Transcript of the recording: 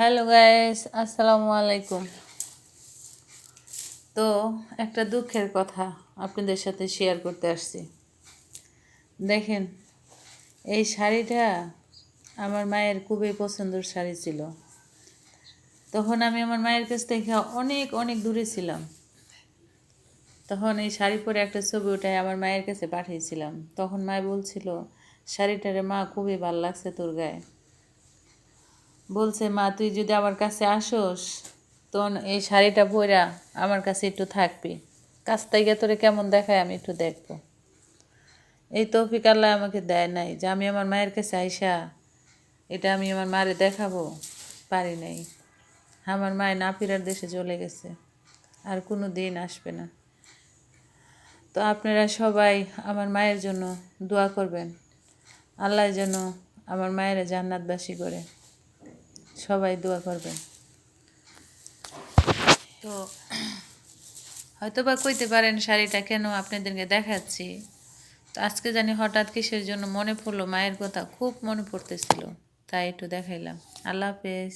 Hello guys আসসালামু আলাইকুম তো একটা দুঃখের কথা আপনাদের সাথে শেয়ার করতে আসছি। দেখেন, এই শাড়িটা আমার মায়ের খুবই পছন্দের শাড়ি ছিল। তখন আমি আমার মায়ের কাছ থেকে অনেক অনেক দূরে ছিলাম। তখন এই শাড়ি পরে একটা ছবি উঠায় আমার মায়ের কাছে পাঠিয়েছিলাম। তখন মায় বলছিল, শাড়িটারে মা খুবই ভালো লাগছে তোর গায়ে। বলছে, মা, তুই যদি আমার কাছে আসোস, তখন এই শাড়িটা পরা আমার কাছে একটু থাকবি। কাছ থেকে তোরে কেমন দেখায় আমি একটু দেখব। এই তৌফিক আল্লাহ আমাকে দেয় নাই যে আমি আমার মায়ের কাছে আইসা এটা আমি আমার মারে দেখাবো। পারি নাই। আমার মায় না ফিরার দেশে চলে গেছে। আর কোনো দিন আসবে না। তো আপনারা সবাই আমার মায়ের জন্য দোয়া করবেন। আল্লাহ যেন আমার মায়েরা জান্নাতবাসী করে। সবাই দোয়া করবেন। তো হয়তো বা কইতে পারেন শাড়িটা কেন আপনাদেরকে দেখাচ্ছি। তো আজকে জানি হঠাৎ কিসের জন্য মনে পড়ল, মায়ের কথা খুব মনে পড়তেছিল, তাই একটু দেখাইলাম। আল্লাহ হাফেজ।